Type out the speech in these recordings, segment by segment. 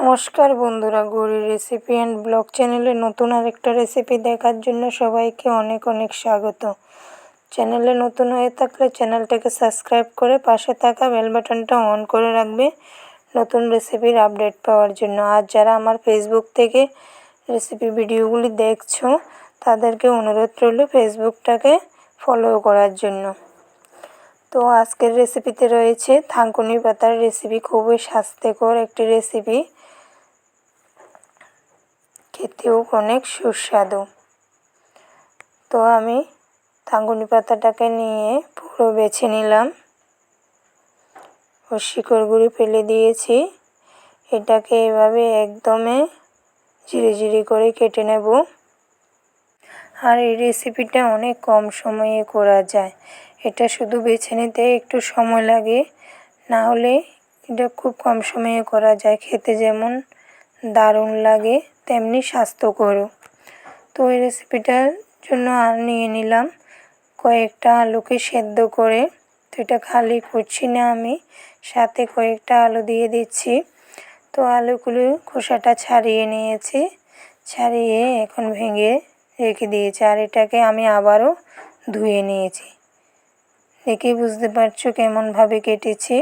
নমস্কার বন্ধুরা, Gauri recipe and blog চ্যানেলে নতুন আরেকটা রেসিপি দেখার জন্য সবাইকে অনেক অনেক স্বাগত। চ্যানেলে নতুন হয়ে থাকলে চ্যানেলটাকে সাবস্ক্রাইব করে পাশে থাকা বেল বাটনটা অন করে রাখবে নতুন রেসিপির আপডেট পাওয়ার জন্য। আর যারা আমার ফেসবুক থেকে রেসিপি ভিডিওগুলি দেখছ, তাদেরকে অনুরোধ রইল ফেসবুকটাকে ফলো করার জন্য। তো আজকের রেসিপিতে রয়েছে থানকুনি পাতার রেসিপি খুবই স্বাস্থ্যকর একটি রেসিপি খেতেও অনেক সুস্বাদু। তো আমি থাঙ্গুনি পাতাটাকে নিয়ে পুরো বেছে নিলাম। ও শিকড় শিকড়গুলি ফেলে দিয়েছি। এটাকে এভাবে একদমে ঝিরি ঝিরি করে কেটে নেব। আর এই রেসিপিটা অনেক কম সময়ে করা যায়। এটা শুধু বেছে নিতে একটু সময় লাগে। না হলে এটা খুব কম সময়ে করা যায়। খেতে যেমন দারুণ লাগে, তেমনি স্বাস্থ্যকরও। তো এই রেসিপিটার জন্য আর নিয়ে নিলাম কয়েকটা আলুকে সেদ্ধ করে। তো এটা খালি করছি না আমি, সাথে কয়েকটা আলু দিয়ে দিচ্ছি। তো আলুগুলো খোসাটা ছাড়িয়ে নিয়েছি, ছাড়িয়ে এখন ভেঙে রেখে দিয়েছি। আর এটাকে আমি আবারও ধুয়ে নিয়েছি। দেখেই বুঝতে পারছ কেমনভাবে কেটেছি।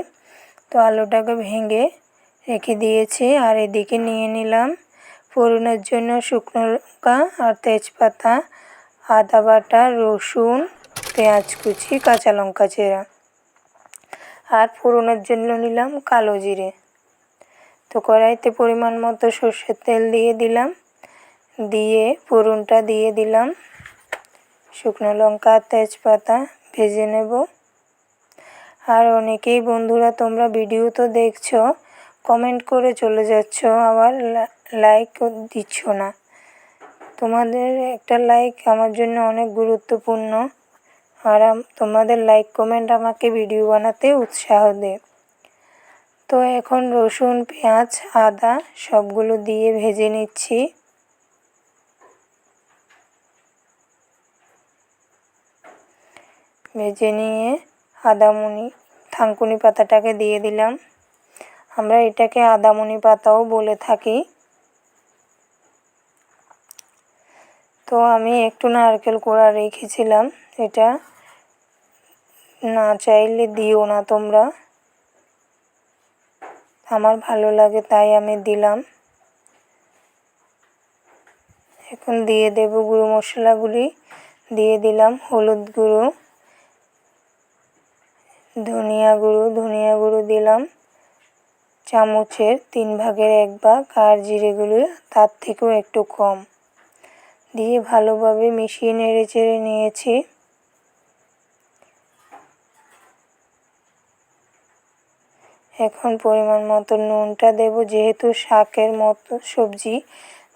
তো আলুটাকে ভেঙে রেখে দিয়েছি আর এদিকে নিয়ে নিলাম ফোড়নের জন্য শুকনো লঙ্কা আর তেজপাতা, আদা বাটা, রসুন, পেঁয়াজ কুচি, কাঁচা লঙ্কা চেরা। আর ফোড়নের জন্য নিলাম কালো জিরে। তো কড়াইতে পরিমাণ মতো সর্ষের তেল দিয়ে দিলাম। দিয়ে ফোড়নটা দিয়ে দিলাম। শুকনো লঙ্কা আর তেজপাতা ভেজে নেব। আর অনেকেই বন্ধুরা তোমরা ভিডিও তো দেখছ কমেন্ট করে চলে যাচ্ছ, আবার লাইক দিচ্ছ না। তোমাদের একটা লাইক আমার জন্য অনেক গুরুত্বপূর্ণ, আর তোমাদের লাইক কমেন্ট আমাকে ভিডিও বানাতে উৎসাহ দেয় তো এখন রসুন, পেঁয়াজ, আদা সবগুলো দিয়ে ভেজে নিচ্ছি। ভেজে নিয়ে আদামনি থাঙ্কুনি পাতাটাকে দিয়ে দিলাম। আমরা এটাকে আদামনি পাতাও বলে থাকি। তো আমি একটু নারকেল কোড়া রেখেছিলাম, এটা না চাইলে দিও না তোমরা। আমার ভালো লাগে তাই আমি দিলাম। এখন দিয়ে দেব গুঁড়ো মশলাগুলি, দিয়ে দিলাম হলুদ গুঁড়ো, ধনিয়া গুঁড়ো ধনিয়া গুঁড়ো দিলাম। চামচের তিন ভাগের এক ভাগ আর জিরেগুলো তার থেকেও একটু কম। দিয়ে ভালোভাবে মিশিয়ে নেড়ে চেড়ে নিয়েছি। এখন পরিমাণ মতো নুনটা দেব, যেহেতু শাকের মতো সবজি,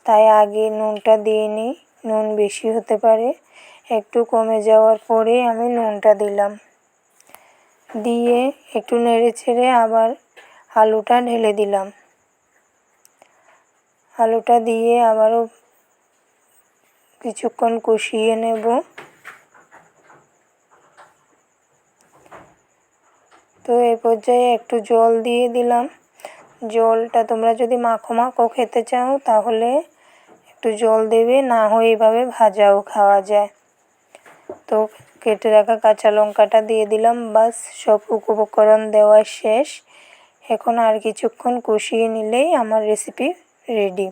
তাই আগে নুনটা দিয়ে নিই। নুন বেশি হতে পারে, একটু কমে যাওয়ার পরে আমি নুনটা দিলাম। দিয়ে একটু নেড়ে ছেড়ে আবার আলুটা ঢেলে দিলাম। আলুটা দিয়ে আবারও কিছুক্ষণ কষিয়ে নেব। তো এই পর্যায়ে একটু জল দিয়ে দিলাম। জলটা তোমরা যদি মাখো মাখো খেতে চাও তাহলে একটু জল দেবে, না হয় এভাবে ভাজাও খাওয়া যায়। তো কেটে রাখা কাঁচা লঙ্কাটা দিয়ে দিলাম, বাস সব উপকরণ দেওয়া শেষ। এখন আর কিছুক্ষণ কষিয়ে নিলেই আমার রেসিপি রেডি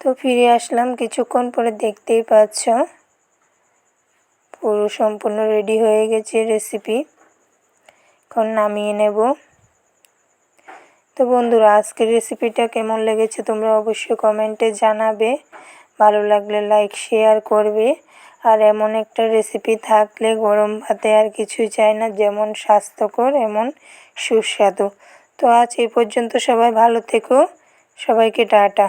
তো ফিরে আসলাম, কিছুক্ষণ পরে দেখতেই পাচ্ছ পুরো সম্পূর্ণ রেডি হয়ে গেছে রেসিপি এখন নামিয়ে নেব। তো বন্ধুরা, আজকের রেসিপিটা কেমন লেগেছে তোমরা অবশ্যই কমেন্টে জানাবে। ভালো লাগলে লাইক শেয়ার করবে। আর এমন একটা রেসিপি থাকলে গরম ভাতে আর কিছুই চাই না, যেমন স্বাস্থ্যকর, এমন সুস্বাদু। তো আজ এই পর্যন্ত সবাই ভালো থেকো। সবাইকে টাটা।